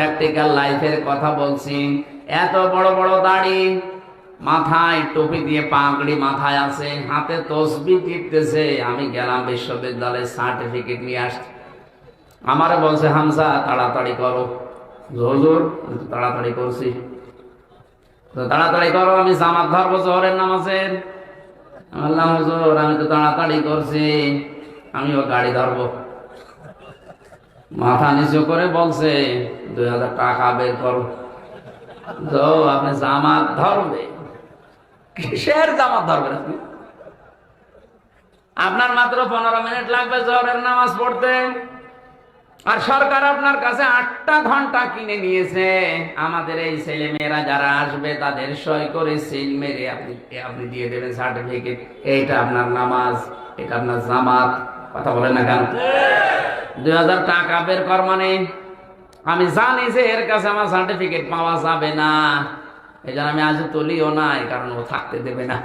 Practical লাইফের কথা বলছি। এত বড় বড় দাড়ি, মাথায় টুপি দিয়ে পাগড়ি মাথায় আছে, হাতে তসবি টিপতেছে আমি গেলাম বিশ্ববিদ্যালয়ের সার্টিফিকেট নিয়ে আসছি আমারে বলছে, হামসা, তাড়াতাড়ি করো। তো তাড়াতাড়ি করছি। তো তাড়াতাড়ি করো, আমি জামাত ধরবো জোহরের নামাজের আমি বললাম, হুজুর, আমি তো তাড়াতাড়ি করছি। আমিও গাড়ি ধরবো। মাথা নিচু করে বলছে, দুই হাজার টাকা বের করো। আপনি জামাত ধরবে। কিসের জামাত ধরবেন আপনি? আপনার মাত্র পনেরো মিনিট লাগবে জোহরের নামাজ পড়তে। আর সরকার আপনার কাছে আটটা ঘণ্টা কিনে নিয়েছে। আমাদের এই ছেলে মেয়েরা যারা আসবে, তাদের সই করে সিল মেরে আপনি আপনি দিয়ে দেবেন সার্টিফিকেট এইটা আপনার নামাজ, এটা আপনার জামাত। কথা বলেন না কেন? দুই হাজার টাকা বের কর মানে? আমি জানি যে এর কাছে আমার সার্টিফিকেট পাওয়া যাবে না। এই জন্য আমি আজ তুলিও নাই, কারণ ও থাকতে দেবে না।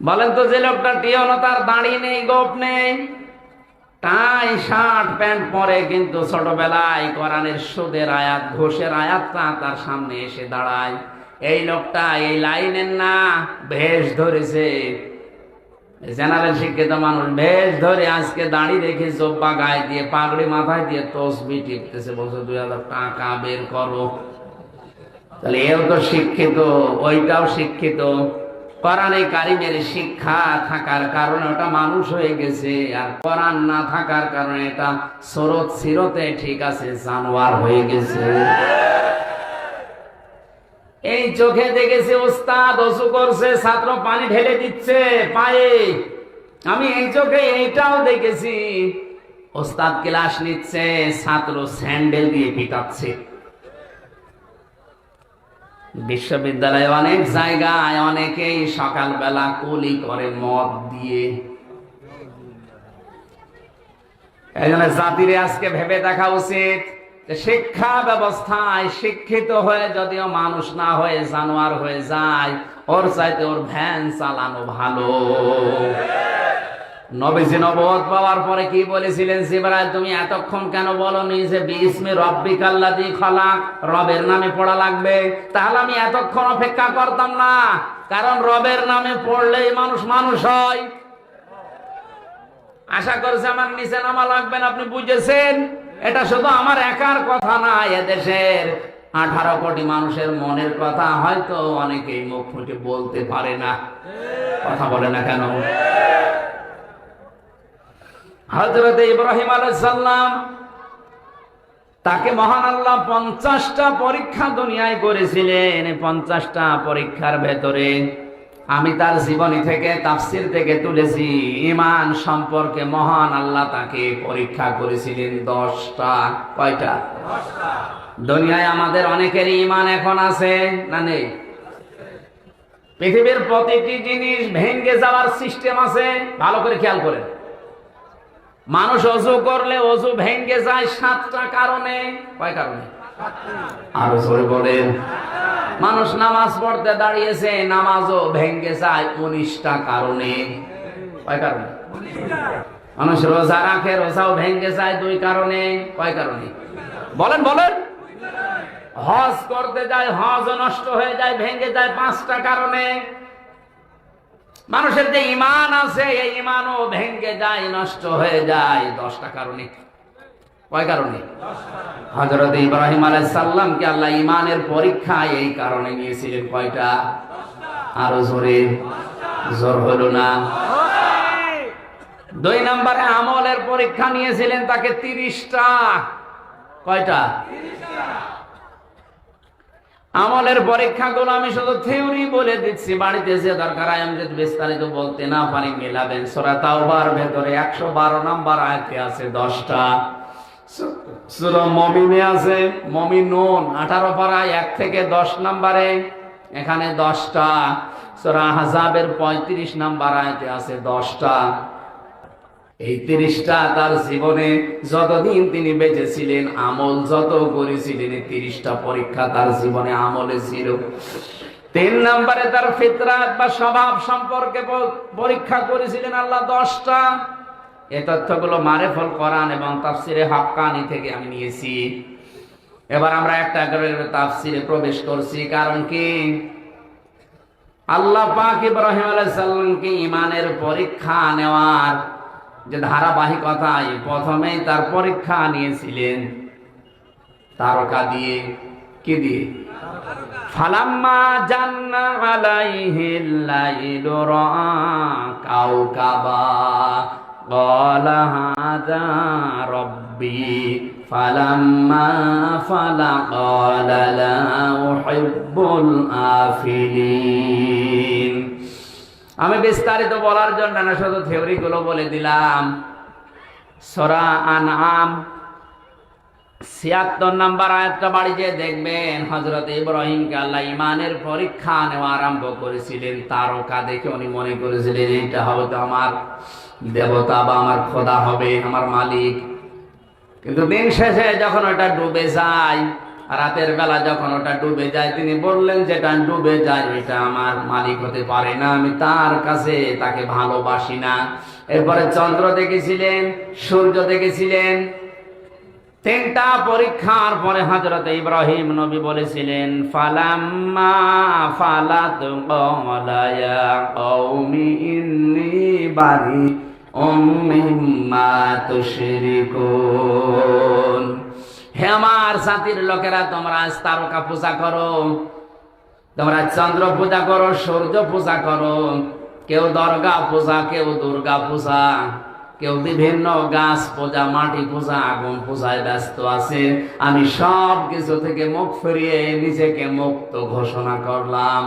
বলেন তো যে লোকটা টিয়ন, তার দাঁড়ি নেই, গোপ নেই। টাই, শার্ট, প্যান্ট পরে কিন্তু ছোটবেলায় কোরআনের সুদের আয়াত, ঘোষের আয়াতটা তার সামনে এসে দাঁড়ায়। এই লোকটা এই লাইনের না বেশ ধরেছে। জেনারেল শিক্ষিত মানুষ বেশ ধরে আজকে দাঁড়িয়ে রেখে জব্বা গায়ে দিয়ে, পাগড়ি মাথায় দিয়ে তসবি টিপতেছে, বলছে দুই হাজার টাকা বের করো। তাহলে এও তো শিক্ষিত, ওইটাও শিক্ষিত। কোরআনে কারিমের শিক্ষা থাকার কারণে ওটা মানুষ হয়ে গেছে, আর কোরআন না থাকার কারণে এটা স্রোত সিরতে ঠিক আছে, জানোয়ার হয়ে গেছে। এই চোখে দেখেছি ওস্তাদ অসু করছে, ছাত্র পানি ঢেলে দিচ্ছে পায়ে। আমি এই চোখে এইটাও দেখেছি। ওস্তাদ ক্লাস নিচ্ছে, ছাত্র স্যান্ডেল দিয়ে পিটাচ্ছে। বিশ্ববিদ্যালয়ে অনেক জায়গায় অনেকেই সকালবেলা কুলি করে মদ দিয়ে। এই জন্য জাতিরে আজকে ভেবে দেখা উচিত। শিক্ষা ব্যবস্থায় শিক্ষিত হয়ে যদিও মানুষ না হয়ে জানোয়ার হয়ে যায়, ওর চাইতে ওর ভ্যান চালানো ভালো। নবীজি নবদ পাওয়ার পরে কি বলেছিলেন জিবরাইল, তুমি এতক্ষণ কেন বলনি যে বিসমি রব্বিক আল্লাযী খলাক, রবের নামে পড়া লাগবে? তাহলে আমি এতক্ষণ অপেক্ষা করতাম না, কারণ রবের নামে পড়লেই মানুষ মানুষ হয়। আশা করছে আমার নিচে নামা লাগবেন আপনি বুঝেছেন? এটা শুধু আমার একার কথা না, এদেশের আঠারো কোটি মানুষের মনের কথা হয়তো অনেকেই মুখ ফুটে বলতে পারে না। কথা বলে না কেন? হজরত ইব্রাহিম আলাইসাল্লাম তাকে মহান আল্লাহ পঞ্চাশটা পরীক্ষা দুনিয়ায় করেছিলেন, পঞ্চাশটা পরীক্ষার ভেতরে। আমি তার জীবনী থেকে, তাফসির থেকে তুলেছি। ইমান সম্পর্কে মহান আল্লাহ তাকে পরীক্ষা করেছিলেন দশটা। কয়টা? দুনিয়ায় আমাদের অনেকেরই ইমান এখন আছে, না নেই? পৃথিবীর প্রতিটি জিনিস ভেঙ্গে যাওয়ার সিস্টেম আছে, ভালো করে খেয়াল করেন। মানুষ অজু করলে অজু ভেঙ্গে যায় সাতটা কারণে। কয় কারণে? আরও জোরে বলেন। মানুষ নামাজ পড়তে দাঁড়িয়েছে, নামাজও ভেঙ্গে যায় উনিশটা কারণে। কারণে? মানুষ রোজা রাখে, রোজাও ভেঙ্গে যায় দুই কারণে। কয় কারণে? বলেন বলেন। হজ করতে যায় হজ নষ্ট হয়ে যায় ভেঙ্গে যায় পাঁচটা কারণে। মানুষের যে ইমান আছে, এই ইমানও ভেঙ্গে যায়, নষ্ট হয়ে যায় দশটা কারণে। কয় কারণে? হজরত ইব্রাহিম আলাইসাল্লামকে আল্লাহ ইমানের পরীক্ষা এই কারণে নিয়েছিলেন কয়টা? আরও জোরে। জোর হলো না? দুই নম্বরে আমলের পরীক্ষা নিয়েছিলেন তাকে তিরিশটা। কয়টা? আমলের আমি শুধু থিওরি বলে দিচ্ছি, বাড়িতে যে দরকার যদি বিস্তারিত বলতে না পারি, মেলাবেন। সোরা তাওবার ভেতরে একশো বারো নাম্বার আয়তে আছে দশটা। সুরা মমিনে আছে, মমিনুন, আঠারো পাড়ায় এক থেকে দশ নাম্বারে, এখানে দশটা। সোরা হাজাবের পঁয়ত্রিশ নাম্বার আয়তে আছে দশটা। এই তিরিশটা তার জীবনে যতদিন তিনি বেঁচে ছিলেন আমল যত করেছিলেন, এই তিরিশটা পরীক্ষা তার জীবনে আমলে ছিল। তিন নম্বরে তার ফিতরাত বা স্বভাব সম্পর্কে পরীক্ষা করেছিলেন আল্লাহ দশটা। এই তথ্যগুলো মারেফল, কোরআন এবং তাফসিরে হাক্কানি থেকে আমি নিয়েছি। এবার আমরা একটা করে তাফসিরে প্রবেশ করছি, কারণ কি? আল্লাহ পাক ইব্রাহিম আলাইসাল্লামকে ইমানের পরীক্ষা নেওয়ার যে ধারাবাহিকতায় প্রথমেই তার পরীক্ষা নিয়েছিলেন। তারকা দিয়ে, কি দিয়ে? ফালাম্মা জান্না আলাইহিল লাইলু রাআ কাওকাবা قال هذا ربي فلما فل قال لا أحب الآفلين আমি বিস্তারিত বলার জন্য না শুধু থিওরি গুলো বলে দিলাম সরা আনআম ছিয়াত্তর নাম্বার আয়াতটা বাড়ি যে দেখবেন হজরত ইব্রাহিমকে আল্লাহ ইমানের পরীক্ষা নেওয়া আরম্ভ করেছিলেন, তারকা দেখে উনি মনে করেছিলেন, এইটা হবে তো আমার দেবতা বা আমার খোদা হবে, আমার মালিক। কিন্তু দিন শেষে যখন ওটা ডুবে যায়, রাতের বেলা যখন ওটা ডুবে যায়, তিনি বললেন, যেটা ডুবে যায় ওইটা আমার মালিক হতে পারে না, আমি তার কাছে তাকে ভালোবাসি না। এরপরে চন্দ্র দেখেছিলেন, সূর্য দেখেছিলেন তিনটা পরীক্ষার পরে হজরত ইব্রাহিম নবী বলেছিলেন, ফালাম্মা জাতির লোকেরা, তোমরা তারকা পূজা করো, তোমরা চন্দ্র পূজা করো, সূর্য পূজা করো, কেউ দর্গা পূজা, কেউ দুর্গা পূজা। কেউ বিভিন্ন গাছ পূজা মাটি পূজা আগুন পূজায় ব্যস্ত আছে। আমি সব কিছু থেকে মুখ ফিরিয়ে নিজেকে মুক্ত ঘোষণা করলাম।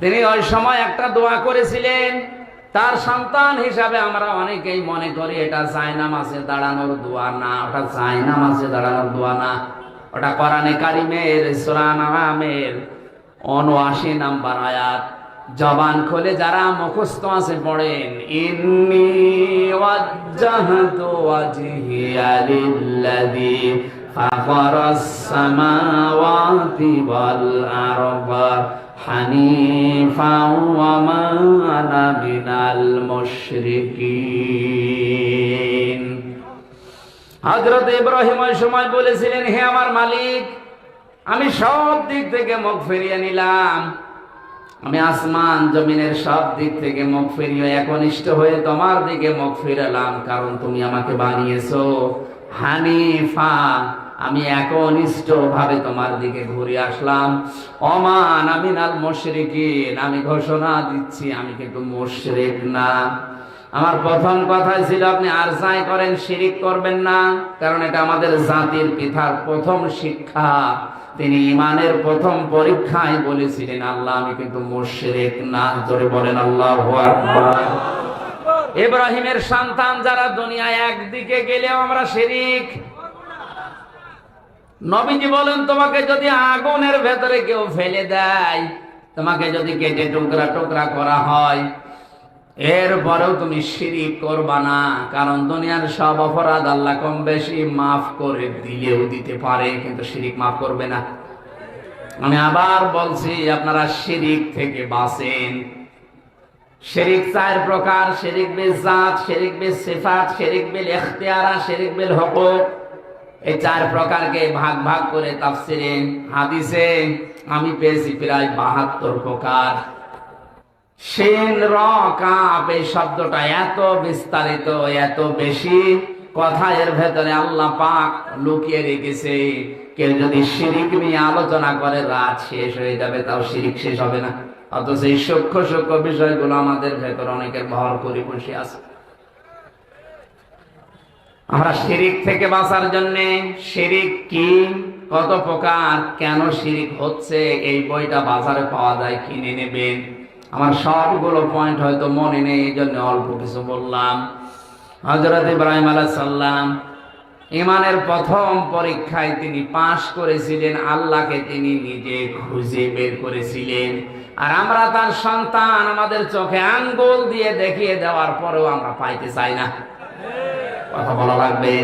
তিনি ওই সময় একটা দোয়া করেছিলেন, তার সন্তান হিসাবে আমরা অনেকেই মনে করি এটা চায়না মাসে দাঁড়ানোর দোয়া না, ওটা চায়না মাসে দাঁড়ানোর দোয়া না। ওটা কোরআনে কারিমের সুরান আমের উনআশি নাম্বার আয়াত। জবান খোলে যারা মুখস্থ আছে পড়েন, ইন্নি ওয়াজ্জাহতু ওয়াজহিয়া লিল্লাযী ফাতারাস সামাওয়াতি ওয়াল আরদা হানিফা ওয়া মা আনা মিনাল মুশরিকিন। হযরত ইব্রাহিম ওই সময় বলেছিলেন, হে আমার মালিক, আমি সব দিক থেকে মুখ ফিরিয়ে নিলাম। আমি আসমান জমিনের সব দিক থেকে মুখ ফিরিয়ে একনিষ্ঠ হয়ে তোমার দিকে মুখ ফিরালাম, কারণ তুমি আমাকে বানিয়েছো। হানিফা, আমি একনিষ্ঠ ভাবে তোমার দিকে ঘুরে আসলাম। অমান আমি নাল মুশরিকিন, আমি ঘোষণা দিচ্ছি, আমি কিন্তু মুশরিক না। আমার প্রথম কথা ছিল, আপনি আর যাই করেন, শিরিক করবেন না। কারণ এটা আমাদের জাতির পিতার প্রথম শিক্ষা। তিনি ইমানের প্রথম পরীক্ষায় বলেছিলেন, আল্লাহ, আমি কিন্তু মুশরিক না। ধরে বলেন, আল্লাহ ইব্রাহিমের সন্তান যারা দুনিয়ায় একদিকে গেলেও আমরা শিরিক। নবীজি বলেন, তোমাকে যদি আগুনের ভেতরে কেউ ফেলে দেয়, তোমাকে যদি কেটে টুকরা টুকরা করা হয় এরপরেও তুমি শিরিক করবা না, কারণ দুনিয়ার সব অপরাধ আল্লাহ কম বেশি মাফ করে দিলেও দিতে পারে, কিন্তু শিরিক মাফ করবে না। আমি আবার বলছি, আপনারা শিরিক থেকে বাঁচেন। শিরিক চার প্রকার, শিরিক বিল জাত, শিরিক বিল সিফাত, শিরিক বিল ইখতিয়ারা, শিরিক বিল হুকুক এই চার প্রকারকে ভাগ ভাগ করে তাফসিরে, হাদিসে আমি পেয়েছি প্রায় বাহাত্তর প্রকার। সেন র কাপ এই শব্দটা এত বিস্তারিত, এত বেশি কথা এর ভেতরে আল্লাহ পাক লুকিয়ে রেখেছে। কেউ যদি শিরিক নিয়ে আলোচনা করে, রাত শেষ হয়ে যাবে, তাও শিরিক শেষ হবে না। অথচ এই সূক্ষ্ম সূক্ষ্ম বিষয়গুলো আমাদের ভেতর অনেকের ভর করে বসে আছে। আমরা শিরিক থেকে বাঁচার জন্য শিরিক কি, কত প্রকার, কেন শিরিক হচ্ছে, এই বইটা বাজারে পাওয়া যায়, কিনে নেবেন। আমার সবগুলো পয়েন্ট হয়তো মনে নেই এই জন্য অল্প কিছু বললাম। হজরত ইব্রাহিম আলাহ সাল্লাম ইমানের প্রথম পরীক্ষায় তিনি পাশ করেছিলেন, আল্লাহকে তিনি নিজে খুঁজে বের করেছিলেন। আর আমরা তার সন্তান, আমাদের চোখে আঙ্গুল দিয়ে দেখিয়ে দেওয়ার পরেও আমরা পাইতে চাই না। কথা বলা লাগবে?